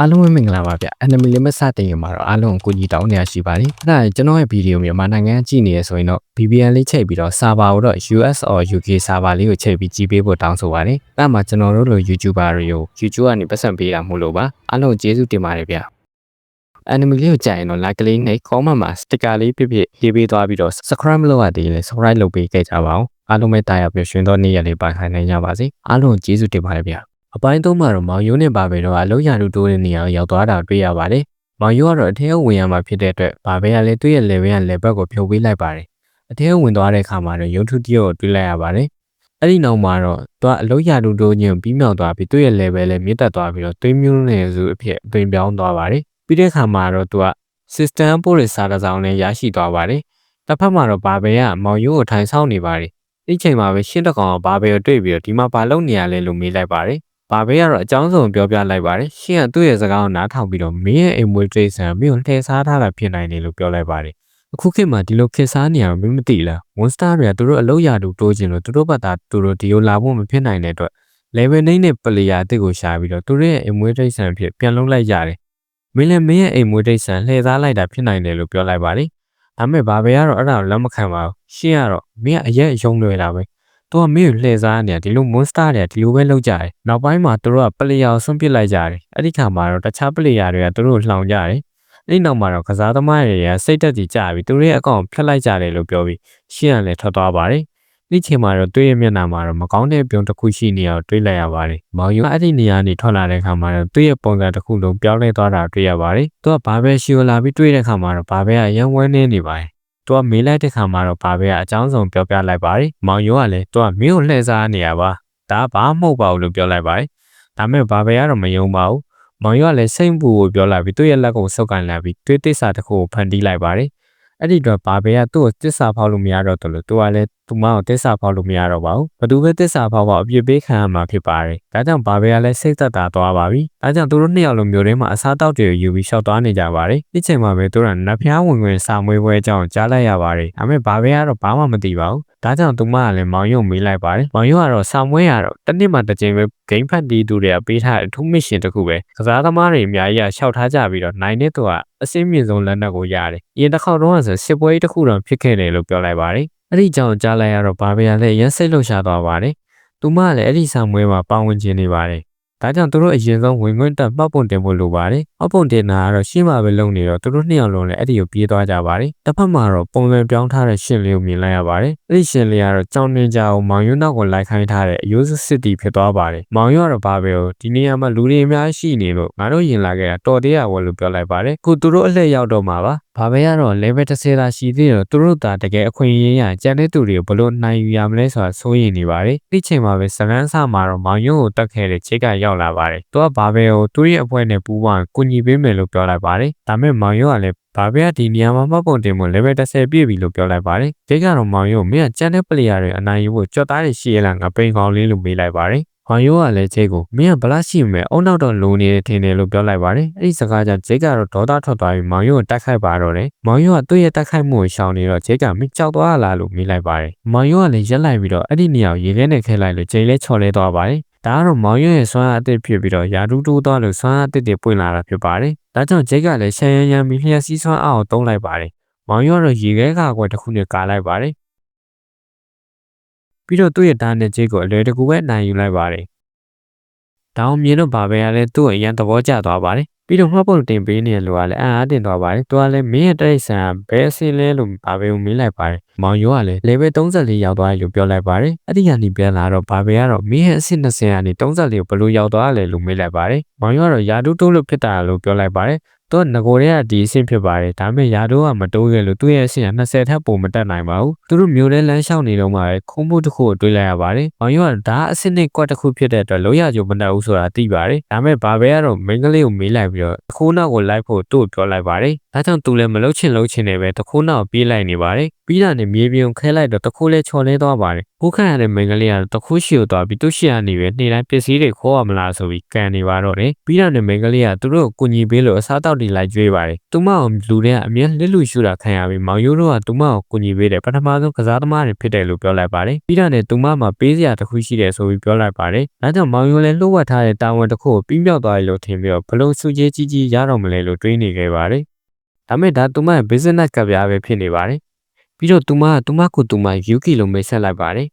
အားလုံးပဲမင်္ဂလာပါဗျ enemy limit စတင်ရင်မှာတော့အားလုံးကိုကိုကြီးတောင်းနေရရှိပါတယ်အဲ့ဒါကျွန်တော်ရဲ့ဗီဒီယိုမြန်မာနိုင်ငံကြည့်နေရဆိုရင်တော့ VPN လေးချိန်ပြီးတော့ server ကိုတော့ US or UK server လေးကိုချိန်ပြီးကြည့်ပေးဖို့တောင်းဆိုပါတယ်အဲ့မှာကျွန်တော်တို့လို YouTuber တွေကို YouTube ကနေပတ်စံပေးတာမို့လို့ပါအားလုံးကျေးဇူးတင်ပါတယ်ဗျ enemy လေးကိုကြာရင်တော့ like လေးနဲ့ comment မှာ sticker လေးပြပြရေးပေးသွားပြီးတော့ subscribe မလုပ်ရသေးရင်လည်း subscribe လုပ်ပေးခဲ့ကြပါအောင်အားလုံးပဲတာယာပြည့်ရွှင်သောနေ့ရက်လေးပါခိုင်နိုင်ကြပါစေအားလုံးကျေးဇူးတင်ပါတယ်ဗျ အပိုင်းသုံးမှာတော့မောင်ယုံနဲ့ပါပဲတော့အလုံးရတူတိုးတဲ့နေရာကိုရောက်သွားတာတွေ့ရပါတယ်မောင်ယုံကတော့အထက်ဝင်ရမှာဖြစ်တဲ့အတွက်ဘာပဲရလဲသူ့ရဲ့ level က level ကိုဖြုတ်ပေးလိုက်ပါတယ်အထက်ဝင်သွားတဲ့အခါမှာတော့ရုံထုတရုတ်ကိုတွေ့လိုက်ရပါတယ်အဲ့ဒီနောက်မှာတော့သူကအလုံးရတူတိုးညင်ပြီးမြောက်သွားပြီးသူ့ရဲ့ level လည်းမြင့်တက်သွားပြီးတော့သွေးမျိုးနယ်စုအဖြစ်အသွင်ပြောင်းသွားပါတယ်ပြီးတဲ့အခါမှာတော့သူက system ပို့ရစာတစ်စောင်နဲ့ရရှိသွားပါတယ်တစ်ဖက်မှာတော့ဘာပဲကမောင်ယုံကိုထိုင်ဆောင်နေပါတယ်ဒီချိန်မှာပဲရှင်းတကောင်ကဘာပဲကိုတွေ့ပြီးတော့ဒီမှာဘာလုပ်နေရလဲလို့မေးလိုက်ပါတယ် ဘာပဲကတော့အကြောင်းစုံပြောပြလိုက်ပါတယ်ရှင်းကသူ့ရဲ့စကားကိုနားထောင်ပြီးတော့မင်းရဲ့အိမ်မွေးတိတ်ဆန်မင်းကိုလှည့်စားထားတာဖြစ်နိုင်တယ်လို့ပြောလိုက်ပါတယ်အခုခေတ်မှာဒီလိုခေတ်စားနေရတော့မင်းမသိလား monster တွေကသူတို့အလောက်ရတူတိုးခြင်းလို့သူတို့ဘက်ကသူတို့ဒီလိုလာဖို့မဖြစ်နိုင်တဲ့အတွက် level 9နဲ့ player အစ်ကိုရှာပြီးတော့သူတို့ရဲ့အိမ်မွေးတိတ်ဆန်ဖြစ်ပြန်လုံးလိုက်ကြတယ်မင်းလည်းမင်းရဲ့အိမ်မွေးတိတ်ဆန်လှည့်စားလိုက်တာဖြစ်နိုင်တယ်လို့ပြောလိုက်ပါတယ်ဒါပေမဲ့ဘာပဲကတော့အဲ့ဒါကိုလက်မခံပါဘူးရှင်းကတော့မင်းကအရက်အယုံလွယ်တာပဲ သူကမင်းကိုလှည့်စားနေတာဒီလို monster တွေကဒီလိုပဲလုပ်ကြတယ်နောက်ပိုင်းမှာသူတို့က player ကိုဆွန့်ပစ်လိုက်ကြတယ်အဲ့ဒီခါမှာတော့တခြား player တွေကသူတို့ကိုလှောင်ကြတယ်အဲ့ဒီနောက်မှာတော့ကစားသမားတွေကစိတ်တက်ကြကြပြီးသူတို့ရဲ့အကောင့်ဖျက်လိုက်ကြတယ်လို့ပြောပြီးရှင်းရလဲထွက်သွားပါတယ်ဒီချိန်မှာတော့တွေ့ရမျက်နှာမှာတော့မကောင်းတဲ့ပြုံတစ်ခုရှိနေအောင်တွေ့လိုက်ရပါတယ်။မောင်ယုံအဲ့ဒီနေရာနေထွက်လာတဲ့အခါမှာတော့တွေ့ရပုံစံတစ်ခုလုံးပြောင်းလဲသွားတာတွေ့ရပါတယ်။သူကဘာပဲရှိုလာပြီးတွေ့တဲ့အခါမှာတော့ဘာပဲကအရန်ဝဲနေနေပါတယ်။ သူကမေးလိုက်တဲ့ခါမှာတော့ဘာပဲကအကြောင်းစုံပြောပြလိုက်ပါတယ်။မောင်ယုံကလည်းသူကမင်းကိုလှည့်စားနေရပါ။ဒါဘာမှမဟုတ်ပါဘူးလို့ပြောလိုက်ပါတယ်။ဒါပေမဲ့ဘာပဲကတော့မယုံပါဘူး။မောင်ယုံကလည်းစိတ်ပူကိုပြောလိုက်ပြီးသူ့ရဲ့လက်ကိုဆုပ်ကန်လာပြီးတွေးသစ္စာတစ်ခုကိုဖန်တီးလိုက်ပါတယ်။ အဲ့ဒီတော့ဘာပဲကသူ့ကိုတစ္ဆာဖောက်လို့မရတော့တယ်လို့သူကလည်းသူမကိုတစ္ဆာဖောက်လို့မရတော့ပါဘူးဘသူပဲတစ္ဆာဖောက်ဖောက်အပြစ်ပေးခံရမှာဖြစ်ပါတယ်ဒါကြောင့်ဘာပဲကလည်းစိတ်သက်သာသွားပါပြီဒါကြောင့်သူတို့နှစ်ယောက်လုံးမျိုးထဲမှာအစားတောက်တွေကိုယူပြီးရှောက်သွားနေကြပါတယ်ဒီချိန်မှာပဲသူကနဖျားဝင်ဝင်စာမွေးပွဲအကြောင်းကြားလိုက်ရပါတယ်ဒါပေမဲ့ဘာပဲကတော့ဘာမှမသိပါဘူး ဒါကြောင့်သူမကလည်းမောင်ယုံမေးလိုက်ပါတယ်မောင်ယုံကတော့စာမွေးရတော့တစ်နှစ်မှတစ်ကြိမ်ပဲဂိမ်းဖတ်တီးသူတွေကပေးထားတဲ့အထူးမစ်ရှင်တစ်ခုပဲကစားသမားတွေအများကြီးကရှောက်ထားကြပြီးတော့နိုင်တဲ့သူကအစင်းမြင့်ဆုံးလက်နက်ကိုရတယ်။အရင်တစ်ခေါက်တော့ဆိုစစ်ပွဲတစ်ခုတော့ဖြစ်ခဲ့တယ်လို့ပြောလိုက်ပါတယ်။အဲ့ဒီကြောင့်ကြားလိုက်ရတော့ဘာဘီယာလည်းရန်စိတ်လှုပ်ရှားသွားပါတယ်။သူမလည်းအဲ့ဒီဆောင်မွေးမှာပါဝင်ခြင်းနေပါတယ်။ ဒါကြောင့်သူတို့အရင်ဆုံးဝင်ခွင့်တက်မှတ်ပုံတင်ဖို့လိုပါတယ်။မှတ်ပုံတင်တာကတော့ရှင်းပါပဲလုံနေတော့သူတို့နှစ်ယောက်လုံးလည်းအဲ့ဒီကိုပြေးသွားကြပါတယ်။တစ်ဖက်မှာတော့ပုံစံပြောင်းထားတဲ့ရှင်လေးကိုမြင်လိုက်ရပါတယ်။အဲ့ဒီရှင်လေးကတော့ကြောင်နေကြအောင်မောင်ရွနောက်ကိုလိုက်ခိုင်းထားတဲ့အယိုးစစ်တီဖြစ်သွားပါတယ်။မောင်ရွကတော့ဘာပဲကိုဒီနေရာမှာလူတွေအများရှိနေလို့ငါတို့ရင်လာခဲ့တာတော်သေးရဝယ်လို့ပြောလိုက်ပါတယ်။ခုသူတို့အလှည့်ရောက်တော့မှာပါ။ဘာပဲရတော့ level 30သာရှိသေးတယ်သူတို့သာတကယ်အခွင့်အရေးရကြံတဲ့သူတွေကိုဘလို့နိုင်ယူရမလဲဆိုတာစိုးရိမ်နေပါတယ်။ဒီချိန်မှာပဲစကန်းဆမှာတော့မောင်ယုံကိုတက်ခဲ့တဲ့ချိတ်ကရောက်လာပါတယ်။သူကဘာပဲကိုသူ့ရဲ့အဖွဲနဲ့ပူးပေါင်းကူညီပေးမယ်လို့ပြောလိုက်ပါတယ်။ဒါပေမဲ့မောင်ယုံကလည်းဘာပဲဒီနေရာမှာမှတ်ပုံတင်မှု level 30ပြည့်ပြီလို့ပြောလိုက်ပါတယ်။ဒီကတော့မောင်ယုံမင်းကကြံတဲ့ player တွေအနိုင်ယူဖို့ကြွတ်သားတွေရှိရလားငါပိန်ကောင်းလေးလို့မေးလိုက်ပါတယ်။ဟွန်ယိုကလည်းဂျိတ်ကိုမင်းကဘလားရှိမယ်အုံနောက်တော့လိုနေတယ်ထင်တယ်လို့ပြောလိုက်ပါတယ်အဲ့ဒီစကားကြောင့်ဂျိတ်ကတော့ဒေါသထွက်သွားပြီးမောင်ယိုကိုတိုက်ခိုက်ပါတော့တယ်မောင်ယိုကသူ့ရဲ့တိုက်ခိုက်မှုကိုရှောင်နေတော့ဂျိတ်ကမင်းကြောက်သွားလားလို့မေးလိုက်ပါတယ်မောင်ယိုကလည်းရက်လိုက်ပြီးတော့အဲ့ဒီနေရာကိုရေခဲနဲ့ခဲလိုက်လို့ဂျိတ်လည်းချော်လဲသွားပါတယ် ဒါကတော့မောင်ရွရဲ့ဆွမ်းအားအသစ်ဖြစ်ပြီးတော့ယာတူးတိုးသွားလို့ဆွမ်းအားအသစ်တွေပွင့်လာတာဖြစ်ပါတယ်။ဒါကြောင့်ဂျိတ်ကလည်းရှမ်းရမ်းရမ်းပြီးလျှက်စီးဆွမ်းအားကိုတုံးလိုက်ပါတယ်။မောင်ရွကတော့ရေခဲကာကွယ်တစ်ခုနဲ့ကာလိုက်ပါတယ်။ပြီးတော့သူ့ရဲ့ဓာတ်နဲ့ဂျိတ်ကိုအလွယ်တကူပဲနိုင်ယူလိုက်ပါတယ်။ တောင်မြင်တော့ဘာပဲရလဲသူ့ကိုအရန်သဘောကျသွားပါတယ်။ပြီးတော့မှတ်ပုံတင်ပေးနေတဲ့လူကလည်းအံ့အားတင်သွားပါတယ်။သူကလည်းမင်းရဲ့တိရစ္ဆာန်ဘယ်အစင်းလဲလို့ဘာပဲမေးလိုက်ပါတယ်။မောင်ရိုးကလည်း level 34ရောက်သွားပြီလို့ပြောလိုက်ပါတယ်။အဲ့ဒီကနေပြန်လာတော့ဘာပဲကတော့မင်းရဲ့အဆင့်20ကနေ34ကိုဘယ်လိုရောက်သွားလဲလို့မေးလိုက်ပါတယ်။မောင်ရိုးကတော့ယာတူးတိုးလို့ဖြစ်တာလို့ပြောလိုက်ပါတယ်။ သူကငကိုတွေကဒီအဆင့်ဖြစ်ပါတယ်ဒါပေမဲ့ယာတိုးကမတိုးခဲ့လို့သူ့ရဲ့အဆင့်က20ထပ်ပိုမတက်နိုင်ပါဘူးသူတို့မျိုးလဲလမ်းလျှောက်နေတော့မှပဲခုံးဖို့တစ်ခုကိုတွေးလိုက်ရပါတယ်။မောင်ရောကဒါအဆင့်နဲ့ကွက်တစ်ခုဖြစ်တဲ့အတွက်လုံးရကြုံမတက်ဘူးဆိုတာသိပါတယ်။ဒါပေမဲ့ဘာပဲကတော့မင်းကလေးကိုမေးလိုက်ပြီးတော့တခိုးနောက်ကိုလိုက်ဖို့သူ့ကိုပြောလိုက်ပါတယ်။ဒါကြောင့်သူလည်းမလုတ်ချင်လုတ်ချင်နေပဲတခိုးနောက်ပြေးလိုက်နေပါတယ်။ပြီးတာနဲ့မြေပြင်ခဲလိုက်တော့တခိုးလဲချော်လဲသွားပါတယ်။ဟ ခိုးခံရတဲ့မိန်းကလေးကတော့တခိုးရှိကိုသွားပြီးသူ့ရှိရနေပဲနေ့တိုင်းပစ္စည်းတွေခေါ်ရမလားဆိုပြီးကန်နေပါတော့တယ်ပြီးတော့နေမိန်းကလေးကသူတို့ကိုကူညီပေးလို့အစားတောက်တွေလိုက်ကျွေးပါတယ်သူမအောင်လူတွေကအမြဲလစ်လူရှူတာခံရပြီးမောင်ရိုးတို့ကသူမအောင်ကူညီပေးတယ်ပထမဆုံးကစားသမားတွေဖြစ်တယ်လို့ပြောလိုက်ပါတယ်ပြီးတော့နေသူမမှာပေးစရာတစ်ခုရှိတယ်ဆိုပြီးပြောလိုက်ပါတယ်ဒါကြောင့်မောင်ရိုးလည်းလှုပ်ဝက်ထားတဲ့တာဝန်တစ်ခုကိုပြီးမြောက်သွားတယ်လို့ထင်ပြီးတော့ဘလုံးစုကြီးကြီးကြီးရတော့မလဲလို့တွေးနေခဲ့ပါတယ်ဒါမဲ့ဒါသူမရဲ့ business ကပြားပဲဖြစ်နေပါတယ်ပြီးတော့သူမကသူမကိုသူမယူကီလို့မိတ်ဆက်လိုက်ပါတယ်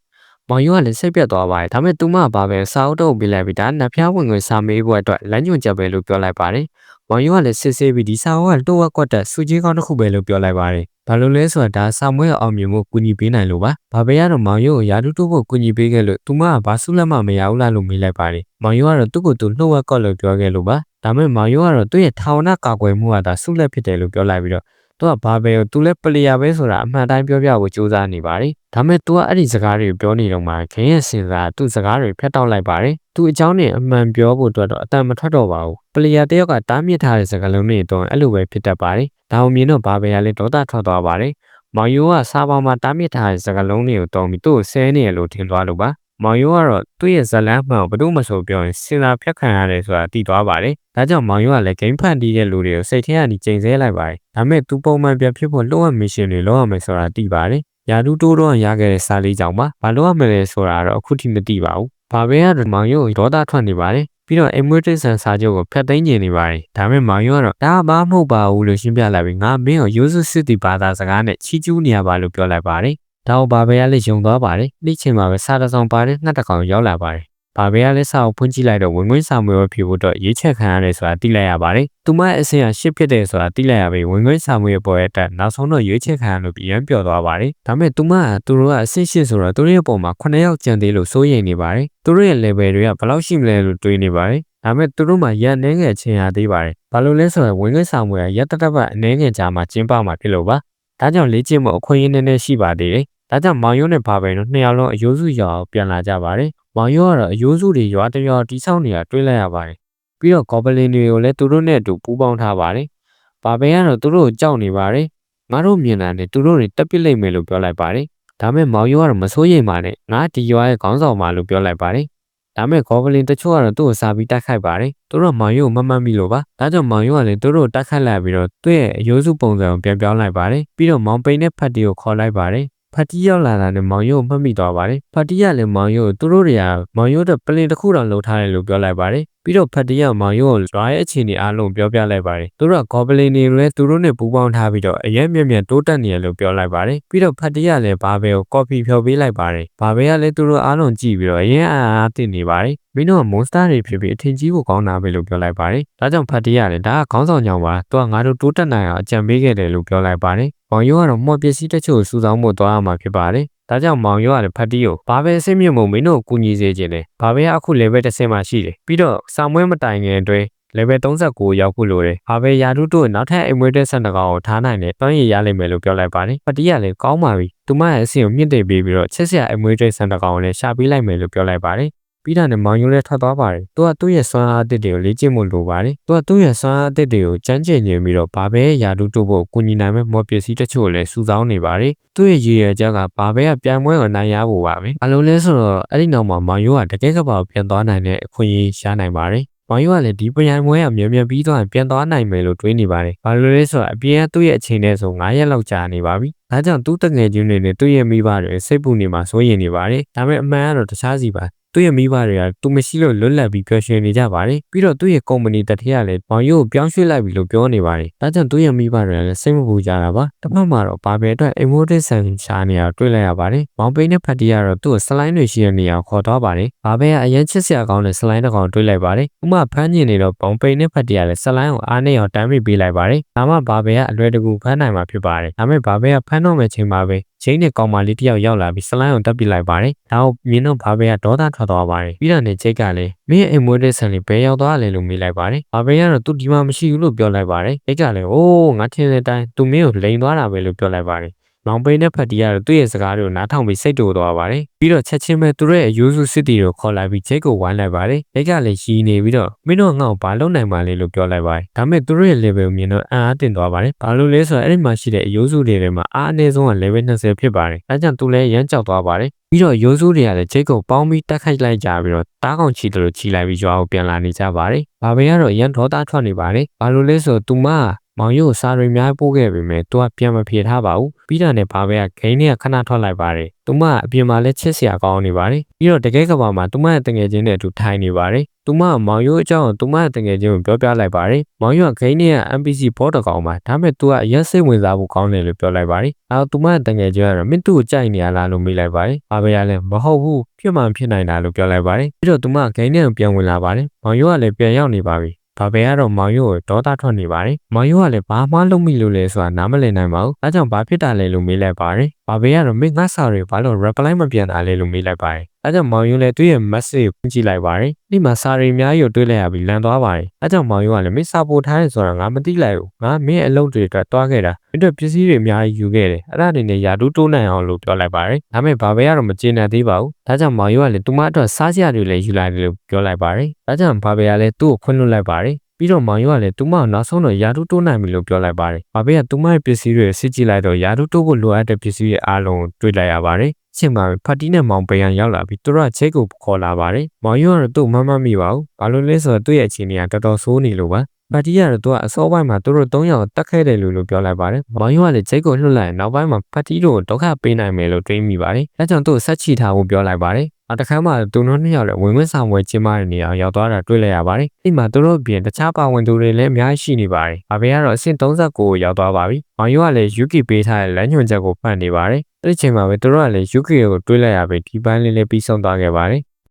မောင်ရိုးကလည်းစိတ်ပြတ်သွားပါတယ်ဒါမဲ့သူမကဘာပဲစာအုပ်တော့ပေးလိုက်ပြီးဒါနဖျားဝင်ဝင်စာမေးဖို့အတွက်လမ်းညွှန်ချက်ပဲလို့ပြောလိုက်ပါတယ်မောင်ရိုးကလည်းစစ်ဆေးပြီးဒီစာအုပ်ကတိုးဝက်ကွက်တဲ့စူကြီးကောင်းတစ်ခုပဲလို့ပြောလိုက်ပါတယ်ဘာလို့လဲဆိုတာဒါစာမွေးအောင်မြင်မှုကူညီပေးနိုင်လို့ပါဘာပဲရတော့မောင်ရိုးကိုယာတူတိုးဖို့ကူညီပေးခဲ့လို့သူမကဘာဆုလက်မှမရဘူးလားလို့မေးလိုက်ပါတယ်မောင်ရိုးကတော့သူ့ကိုယ်သူနှုတ်ဝက်ကော့လို့ပြောခဲ့လို့ပါဒါမဲ့မောင်ရိုးကတော့သူ့ရဲ့ထာဝရကာကွယ်မှုကဒါဆုလက်ဖြစ်တယ်လို့ပြောလိုက်ပြီးတော့ သူကဘာပဲသူလည်းပလေယာပဲဆိုတာအမှန်တိုင်းပြောပြဖို့ကြိုးစားနေပါတယ်။ဒါမဲ့ तू ကအဲ့ဒီစကားတွေကိုပြောနေတော့မှခင်ရဲ့စင်စာသူ့စကားတွေဖျက်တောက်လိုက်ပါတယ်။ तू အကြောင်းနဲ့အမှန်ပြောဖို့အတွက်တော့အတန်မထွက်တော့ပါဘူး။ပလေယာတယောက်ကတားမြစ်ထားတဲ့စကားလုံးတွေတော့အဲ့လိုပဲဖြစ်တတ်ပါတယ်။ဒါအောင်မြင်တော့ဘာပဲရလဲဒေါသထွက်သွားပါတယ်။မောင်ယိုကစာပေါ်မှာတားမြစ်ထားတဲ့စကားလုံးတွေကိုတုံးပြီးသူ့ကိုဆဲနေရလို့ထင်သွားလို့ပါ။ မောင်ယိုကတော့သူ့ရဲ့ဇလန်းမှန်ကိုဘယ်တော့မှဆိုပြောရင်စင်စာဖြတ်ခံရတယ်ဆိုတာသိသွားပါတယ်။ဒါကြောင့်မောင်ယိုကလည်းဂိမ်းဖန်တီးတဲ့လူတွေကိုစိတ်ထဲကနေချိန်ဆလိုက်ပါတယ်။ဒါမဲ့သူပုံမှန်ပြန်ဖြစ်ဖို့လိုအပ်မရှင်တွေလိုအပ်မယ်ဆိုတာသိပါတယ်။ယာဒူတိုးတော့ရခဲ့တဲ့စာလေးကြောင့်ပါ။ဘာလို့ရမလဲဆိုတာတော့အခုထိမသိပါဘူး။ဘာပဲကတော့မောင်ယိုဒေါသထွက်နေပါတယ်။ပြီးတော့ Emirates ဆန်စာချုပ်ကိုဖျက်သိမ်းကျင်နေပါတယ်။ဒါပေမဲ့မောင်ယိုကတော့ဒါဘာမဟုတ်ပါဘူးလို့ရှင်းပြလိုက်ပြီးငါမင်းကိုရိုးစုစစ်တီဘာသာစကားနဲ့ချီးကျူးနေရပါလို့ပြောလိုက်ပါတယ်။ ဒါကိုဘာပဲရလည်းယုံသွားပါတယ်။နေ့ချင်းမှာပဲစာတစောင်ပါတဲ့နှစ်တကောင်ရောက်လာပါတယ်။ဘာပဲရလဲစာကိုဖွင့်ကြည့်လိုက်တော့ဝင်ဝင်စာမွေးဖြစ်ဖို့တော့ရေးချက်ခံရတယ်ဆိုတာသိလိုက်ရပါတယ်။သူမရဲ့အဆင့်အရှစ်ဖြစ်တယ်ဆိုတာသိလိုက်ရပြီးဝင်ဝင်စာမွေးပေါ်ရဲ့အတွက်နောက်ဆုံးတော့ရွေးချက်ခံရလို့ပြန်ပျော်သွားပါတယ်။ဒါပေမဲ့သူမကသူတို့ကအဆင့်ရှစ်ဆိုတော့သူတို့ရဲ့ပုံမှာ9ယောက်ကျန်သေးလို့စိုးရိမ်နေပါတယ်။သူတို့ရဲ့ level တွေကဘယ်လောက်ရှိမလဲလို့တွေးနေပါတယ်။ဒါပေမဲ့သူတို့မှရန်နှဲငယ်ချင်းရသေးပါတယ်။ဘာလို့လဲဆိုတော့ဝင်ဝင်စာမွေးကရက်တတပတ်အနေငယ်ကြားမှာကျင်းပမှာဖြစ်လို့ပါ။ ဒါကြောင့်လေ့ကျင့်မှုအခွင့်အရေးနည်းနည်းရှိပါသေးတယ်။ဒါကြောင့်မောင်ယုံနဲ့ဘာပဲတို့နှစ်ယောက်လုံးအယိုးစုရအောင်ပြန်လာကြပါတယ်။မောင်ယုံကတော့အယိုးစုတွေရွာတရွာတီးဆောက်နေတာတွေးလိုက်ရပါတယ်။ပြီးတော့ကော်ဘလင်တွေကိုလည်းသူတို့နဲ့အတူပူးပေါင်းထားပါတယ်။ဘာပဲကတော့သူတို့ကိုကြောက်နေပါတယ်။ငါတို့မြင်လာတယ်သူတို့တွေတက်ပစ်လိုက်မယ်လို့ပြောလိုက်ပါတယ်။ဒါမဲ့မောင်ယုံကတော့မစိုးရိမ်ပါနဲ့ငါဒီရွာရဲ့ခေါင်းဆောင်ပါလို့ပြောလိုက်ပါတယ်။ ဒါမဲ့ဂေါဘလင်တချို့ကတော့သူ့ကိုစာပြီးတိုက်ခိုက်ပါတယ်။သူတို့ကမောင်ယုံကိုမမှတ်မိလို့ပါ။ဒါကြောင့်မောင်ယုံကလည်းသူတို့ကိုတိုက်ခိုက်လိုက်ပြီးတော့သူ့ရဲ့အယိုးစုပုံစံကိုပြန်ပြောင်းလိုက်ပါတယ်။ပြီးတော့မောင်ပိန်နဲ့ဖတ်တီကိုခေါ်လိုက်ပါတယ်။ ဖတ်တီရောက်လာတာနဲ့မောင်ယိုကိုမှတ်မိသွားပါတယ်။ဖတ်တီကလည်းမောင်ယိုကိုသူတို့တွေကမောင်ယိုတဲ့ပလင်တစ်ခုတောင်လှုပ်ထားတယ်လို့ပြောလိုက်ပါတယ်။ပြီးတော့ဖတ်တီကမောင်ယိုကိုရွာရဲ့အခြေအနေအားလုံးပြောပြလိုက်ပါတယ်။သူတို့ကဂေါဘလင်တွေလည်းသူတို့နဲ့ပူးပေါင်းထားပြီးတော့အရက်မြက်မြက်တိုးတက်နေတယ်လို့ပြောလိုက်ပါတယ်။ပြီးတော့ဖတ်တီကလည်းဘာဘဲကိုကော်ဖီဖြော်ပေးလိုက်ပါတယ်။ဘာဘဲကလည်းသူတို့အားလုံးကြည့်ပြီးတော့အရင်အားအားသိနေပါတယ်။မင်းတို့ကမွန်စတာတွေဖြစ်ပြီးအထင်ကြီးကိုကောင်းတာပဲလို့ပြောလိုက်ပါတယ်။ဒါကြောင့်ဖတ်တီကလည်းဒါကခေါင်းဆောင်ကြောင်ပါ။သူကငါတို့တိုးတက်နိုင်အောင်အကြံပေးခဲ့တယ်လို့ပြောလိုက်ပါတယ်။ မောင်ယိုကတော့မော်ပစ္စည်းတချို့စူဆောင်းဖို့သွားရမှာဖြစ်ပါတယ်။ဒါကြောင့်မောင်ရောကလည်းဖတ်တီကိုဘာပဲအဆင့်မြင့်မို့မင်းတို့ကိုကူညီစေခြင်းလဲဘာပဲအခု level တစ်ဆင့်မှရှိတယ်ပြီးတော့စာမွေးမတိုင်ခင်အတွင်း level 39ရောက်ဖို့လိုတယ်။ဘာပဲယာတုတို့နောက်ထပ် emulator ဆန်တကောင်ကိုထားနိုင်တယ်။တွန်းရည်ရလိမ့်မယ်လို့ပြောလိုက်ပါတယ်။ပတီကလည်းကောင်းပါပြီ။သူမရဲ့အဆင့်ကိုမြင့်တင်ပေးပြီးတော့ချက်စရာ emulator ဆန်တကောင်ကိုလည်းရှာပေးလိုက်မယ်လို့ပြောလိုက်ပါတယ်။ ပြီးတာနဲ့မောင်ယိုလည်းထွက်သွားပါတယ်။သူကသူ့ရဲ့စွမ်းအားအသစ်တွေကိုလေ့ကျင့်မှုလိုပါတယ်။သူကသူ့ရဲ့စွမ်းအားအသစ်တွေကိုကြမ်းကျင်နေပြီးတော့ဘာပဲယာတုတို့ဖို့ကူညီနိုင်မဲ့မော်ပစ္စည်းတချို့လည်းစုဆောင်းနေပါတယ်။သူ့ရဲ့ရည်ရွယ်ချက်ကဘာပဲကပြန်ပွဲကိုနိုင်ရဖို့ပါပဲ။အလုံးလဲဆိုတော့အဲ့ဒီနောက်မှာမောင်ယိုကတကယ်ကပါပြန်သွားနိုင်တဲ့အခွင့်အရေးရနိုင်ပါတယ်။မောင်ယူကလည်းဒီပရိုင်မွဲကမြန်မြန်ပြီးသွားရင်ပြန်သွားနိုင်မယ်လို့တွေးနေပါတယ်။ဘာလို့လဲဆိုတော့အပြင်ကသူ့ရဲ့အချိန်နဲ့ဆို9ရက်လောက်ကြာနေပါပြီ။ဒါကြောင့်သူ့တငယ်ချင်းတွေနဲ့သူ့ရဲ့မိဘတွေစိတ်ပူနေမှာစိုးရိမ်နေပါတယ်။ဒါပေမဲ့အမှန်ကတော့တခြားစီပါ သူ့ရဲ့မိဘတွေကသူမရှိလို့လွတ်လပ်ပြီးပျော်ရွှင်နေကြပါတယ်ပြီးတော့သူ့ရဲ့ကုမ္ပဏီတတိယလည်းမောင်ရိုးကိုပြောင်းရွှေ့လိုက်ပြီလို့ပြောနေပါတယ်ဒါကြောင့်သူ့ရဲ့မိဘတွေကလည်းစိတ်မပူကြတာပါတစ်ဖက်မှာတော့ဘာပဲအတွက် emotive ဆန်ရှာနေရတွေ့လိုက်ရပါတယ်မောင်ပိန်နဲ့ဖတ်တီကတော့သူ့ကိုစလိုင်းတွေရှိတဲ့နေရာခေါ်သွားပါတယ်ဘာပဲကအရင်ချစ်စရာကောင်းတဲ့စလိုင်းတစ်ကောင်တွေ့လိုက်ပါတယ်ဥမာဖမ်းကျင်နေတော့မောင်ပိန်နဲ့ဖတ်တီကလည်းစလိုင်းကိုအားနဲ့အောင်တမ်းမိပေးလိုက်ပါတယ်ဒါမှဘာပဲကအလွယ်တကူဖမ်းနိုင်မှာဖြစ်ပါတယ်ဒါပေမဲ့ဘာပဲကဖမ်းတော့မဲ့ချိန်မှာပဲ ချင်းနဲ့ကောင်မလေးတယောက်ရောက်လာပြီးစလိုင်းကိုတက်ပစ်လိုက်ပါတယ်ဒါကိုမြင်တော့ဘာပဲကဒေါသထွက်သွားပါတယ်ပြီးတော့နေချိတ်ကလည်းမင်းအိမ်မွေးတဲ့ဆန်လေးဘယ်ရောက်သွားလဲလို့မေးလိုက်ပါတယ်ဘာပဲကတော့သူဒီမှာမရှိဘူး လို့ပြောလိုက်ပါတယ်ချိတ်ကလည်းအိုးငါထင်တဲ့အတိုင်းသူမင်းကိုလိန်သွားတာပဲ လို့ပြောလိုက်ပါတယ်။ မောင်ပိန်နဲ့ဖတ်တီကတော့သူ့ရဲ့စကားတွေကိုနားထောင်ပြီးစိတ်တူသွားပါတယ်။ပြီးတော့ချက်ချင်းပဲသူတို့ရဲ့အယိုးစုစစ်တီကိုခေါ်လိုက်ပြီးဂျိတ်ကိုဝိုင်းလိုက်ပါတယ်။ဂျိတ်ကလည်းရီနေပြီးတော့မင်းတို့ကငါ့ကိုဘာလုပ်နိုင်မှလဲလို့ပြောလိုက်ပါတယ်။ဒါပေမဲ့သူတို့ရဲ့ level ကိုမြင်တော့အံ့အားတင်သွားပါတယ်။ဘာလို့လဲဆိုတော့အဲ့ဒီမှာရှိတဲ့အယိုးစုတွေထဲမှာအားအနည်းဆုံးက level 20ဖြစ်ပါတယ်။အဲကြောင့်သူလည်းရမ်းကြောက်သွားပါတယ်။ပြီးတော့ရိုးစုတွေကလည်းဂျိတ်ကိုပေါင်းပြီးတက်ခိုက်လိုက်ကြပြီးတော့တားကောင်ချီတယ်လို့ချီလိုက်ပြီးရွာကိုပြန်လာနေကြပါတယ်။ဘာပဲကတော့ရန်ဒေါသထွက်နေပါတယ်။ဘာလို့လဲဆိုတော့သူမက မောင်ရိုးကိုစားရီများပို့ခဲ့ပေမဲ့သူကပြန်မဖြေထားပါဘူး။ပြီးတာနဲ့ဘာပဲကဂိမ်းတွေကခဏထွက်လိုက်ပါတယ်။သူမကအပြင်မှာလည်းချစ်စရာကောင်းနေပါတယ်။ပြီးတော့တကယ်ကဘာမှာသူမရဲ့တငယ်ချင်းနဲ့အတူထိုင်နေပါတယ်။သူမကမောင်ရိုးအကြောင်းကိုသူမရဲ့တငယ်ချင်းကိုပြောပြလိုက်ပါတယ်။မောင်ရိုးကဂိမ်းတွေက NPC ဘောတကောင်မှာဒါပေမဲ့သူကအရက်စိတ်ဝင်စားဖို့ကောင်းတယ်လို့ပြောလိုက်ပါတယ်။အဲတော့သူမရဲ့တငယ်ချင်းကတော့မင်းသူ့ကိုကြိုက်နေရလားလို့မေးလိုက်ပါတယ်။ဘာပဲရလဲမဟုတ်ဘူးဖြစ်မှန်ဖြစ်နိုင်တာလို့ပြောလိုက်ပါတယ်။ပြီးတော့သူမကဂိမ်းတွေကိုပြန်ဝင်လာပါတယ်။မောင်ရိုးကလည်းပြန်ရောက်နေပါပြီ။ ဘာပဲကတော့မောင်ရိုးကိုဒေါသထွက်နေပါတယ်။မောင်ရိုးကလည်းဘာမှလုပ်မိလို့လဲဆိုတာနားမလည်နိုင်ပါဘူး။အဲကြောင့်ဘာဖြစ်တာလဲလို့မေးလိုက်ပါတယ်။ဘာပဲကတော့မင်းငါစာတွေဘာလို့ reply မပြန်တာလဲလို့မေးလိုက်ပါတယ်။ အဲကြောင့်မောင်ရိုးလည်းသူ့ရဲ့ message ကိုကြည့်လိုက်ပါတယ်။ဒီမှာစာတွေအများကြီးကိုတွေ့လိုက်ရပြီးလန်သွားပါတယ်။အဲကြောင့်မောင်ရိုးကလည်းမင်းစာပို့ထားတယ်ဆိုတာငါမသိလိုက်ဘူး။ငါမင်းရဲ့အလုပ်တွေအတွက်တွားခဲ့တာ။မင်းတို့ပစ္စည်းတွေအများကြီးယူခဲ့တယ်။အဲ့ဒါတွေနဲ့ယာတူးတိုးနိုင်အောင်လို့ပြောလိုက်ပါတယ်။ဒါပေမဲ့ဘာပဲကတော့မကျေနပ်သေးပါဘူး။ဒါကြောင့်မောင်ရိုးကလည်းသူမအတွက်စားစရာတွေလည်းယူလိုက်တယ်လို့ပြောလိုက်ပါတယ်။ဒါကြောင့်ဘာပဲကလည်းသူ့ကိုခွင့်လွှတ်လိုက်ပါတယ်။ပြီးတော့မောင်ရိုးကလည်းသူမကိုနောက်ဆုံးတော့ယာတုတိုးနိုင်ပြီလို့ပြောလိုက်ပါတယ်။ဘာပဲကသူမရဲ့ပစ္စည်းတွေစစ်ကြည့်လိုက်တော့ယာတုတိုးဖို့လိုအပ်တဲ့ပစ္စည်းတွေအားလုံးကိုတွေ့လိုက်ရပါတယ်။ အချိန်မှာဖတ်တီးနဲ့မောင်ပယံရောက်လာပြီးသူတို့ကချိတ်ကိုခေါ်လာပါတယ်။မောင်ရိုးကတော့သူ့မမမိပါဘူး။ဘာလို့လဲဆိုတော့သူ့ရဲ့အခြေအနေကတော်တော်ဆိုးနေလို့ပါ။ပါတီကတော့သူကအစောပိုင်းမှာသူတို့၃ယောက်တက်ခဲ့တယ်လို့လို့ပြောလိုက်ပါတယ်။မောင်ရိုးကလည်းချိတ်ကိုလွှတ်လိုက်ရင်နောက်ပိုင်းမှာပါတီတို့ဒုက္ခပေးနိုင်မယ်လို့တွေးမိပါတယ်။အဲကြောင့်သူ့ဆက်ချီထားဖို့ပြောလိုက်ပါတယ်။အတခါမှသူတို့နှစ်ယောက်လည်းဝင်ဝင်ဆောင်ဝဲကျင်းပတဲ့နေရာရောက်သွားတာတွေ့လိုက်ရပါတယ်။ဒီမှာသူတို့ပြင်တခြားပါဝင်သူတွေလည်းအများကြီးရှိနေပါတယ်။အဘေကတော့အဆင့်39ကိုရောက်သွားပါပြီ။မောင်ရိုးကလည်း Yuki ပေးထားတဲ့လမ်းညွှန်ချက်ကိုဖတ်နေပါတယ်။ အဲ့ဒီချိန်မှာပဲသူတို့ကလည်း Yuki ကိုတွေးလိုက်ရပြီးဒီပိုင်းလေးလေးပြီးဆုံးသွားခဲ့ပါတယ်